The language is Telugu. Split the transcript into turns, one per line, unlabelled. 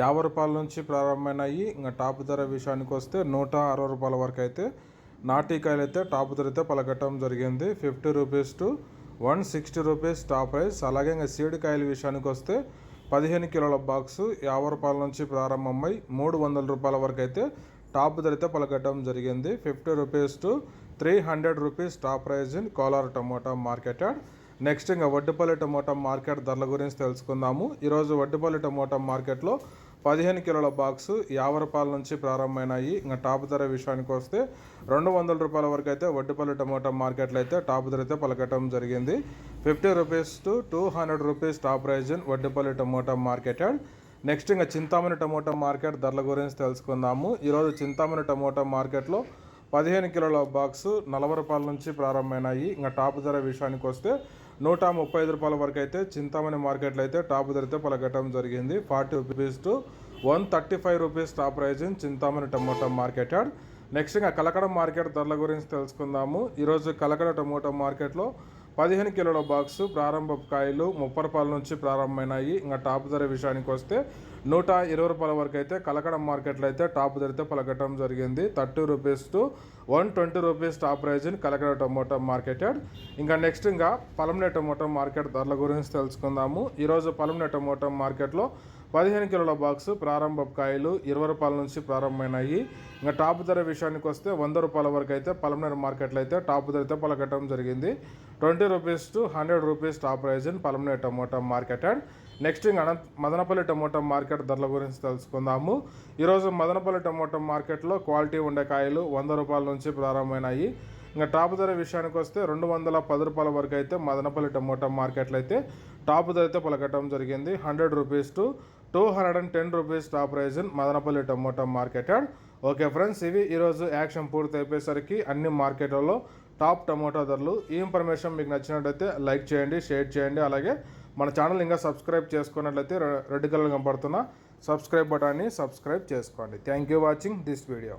యాభై రూపాయల నుంచి ప్రారంభమైనాయి. ఇంకా టాప్ ధర విషయానికి వస్తే నూట అరవై రూపాయల వరకు అయితే నాటికాయలు అయితే టాప్ ధర అయితే పలకటం జరిగింది. Fifty rupees to one sixty rupees top price. అలాగే ఇంకా సీడ్ కాయల విషయానికి వస్తే పదిహేను కిలోల బాక్సు యాభై రూపాయల నుంచి ప్రారంభమై మూడు వందల రూపాయల వరకు అయితే టాప్ ధర అయితే పలకటం జరిగింది. Fifty rupees to three hundred rupees top price in Kolar tomato market next ఇంకా వడ్డపల్లి టమోటా మార్కెట్ ధరల గురించి తెలుసుకుందాము. ఈరోజు వడ్డపల్లి టమోటా మార్కెట్లో పదిహేను కిలోల బాక్సు యాభై రూపాయల నుంచి ప్రారంభమైనాయి. ఇంకా టాప్ ధర విషయానికి వస్తే రెండు వందల రూపాయల వరకు అయితే వడ్డిపల్లి టమోటా మార్కెట్లో అయితే టాప్ ధర అయితే పలకటం జరిగింది. Fifty rupees to two hundred rupees top price in Vaddipalli tomato market next ఇంకా చింతామణి టమోటా మార్కెట్ ధరల గురించి తెలుసుకుందాము. ఈరోజు చింతామణి టమోటా మార్కెట్లో పదిహేను కిలోల బాక్సు నలభై రూపాయల నుంచి ప్రారంభమైనాయి. ఇంకా టాప్ ధర విషయానికి వస్తే నూట ముప్పై ఐదు రూపాయల వరకు అయితే చింతామణి మార్కెట్లో అయితే టాప్ ధరతో పలకటం జరిగింది. Forty rupees to one thirty five rupees top price in Chintamani tomato market yard next ఇంకా కలకడ మార్కెట్ ధరల గురించి తెలుసుకుందాము. ఈరోజు కలకడ టమోటా మార్కెట్లో పదిహేను కిలోల బాక్స్ ప్రారంభ కాయలు ముప్పై రూపాయల నుంచి ప్రారంభమైనాయి. ఇంకా టాప్ ధర విషయానికి వస్తే నూట ఇరవై రూపాయల వరకు అయితే కలకడ మార్కెట్లో అయితే టాప్ ధర అయితే పలకటం జరిగింది. Thirty rupees to one twenty rupees top price in Kalakada tomato market ఇంకా నెక్స్ట్ ఇంకా పలంనే టమోటా మార్కెట్ ధరల గురించి తెలుసుకుందాము. ఈరోజు పలంనే టమోటా మార్కెట్లో పదిహేను కిలోల బాక్స్ ప్రారంభ కాయలు ఇరవై రూపాయల నుంచి ప్రారంభమైనాయి. ఇంకా టాప్ ధర విషయానికి వస్తే వంద రూపాయల వరకు అయితే పలమనేరు మార్కెట్లో అయితే టాప్ ధర అయితే పలకటం జరిగింది. Twenty rupees to hundred rupees top price in Palamaner tomato market and next ఇంకా అనంత మదనపల్లి టమోటా మార్కెట్ ధరల గురించి తెలుసుకుందాము. ఈరోజు మదనపల్లి టమోటా మార్కెట్లో క్వాలిటీ ఉండే కాయలు వంద రూపాయల నుంచి ప్రారంభమైనాయి. ఇంకా టాప్ ధర విషయానికి వస్తే రెండు వందల పది రూపాయల వరకు అయితే మదనపల్లి టమోటా మార్కెట్లో అయితే టాప్ ధర అయితే పలకటం జరిగింది. Hundred rupees to two hundred and ten rupees top price in Madanapalle tomato market okay friends ఇవి ఈరోజు యాక్షన్ పూర్తి అయిపోయేసరికి అన్ని మార్కెట్లలో టాప్ టమోటా ధరలు. ఈ ఇన్ఫర్మేషన్ మీకు నచ్చినట్లయితే లైక్ చేయండి షేర్ చేయండి అలాగే మన ఛానల్ ఇంకా సబ్స్క్రైబ్ చేసుకున్నట్లయితే రెడ్ కలర్ కనపడుతున్న సబ్స్క్రైబ్ బటాన్ని సబ్స్క్రైబ్ చేసుకోండి. Thank you watching this video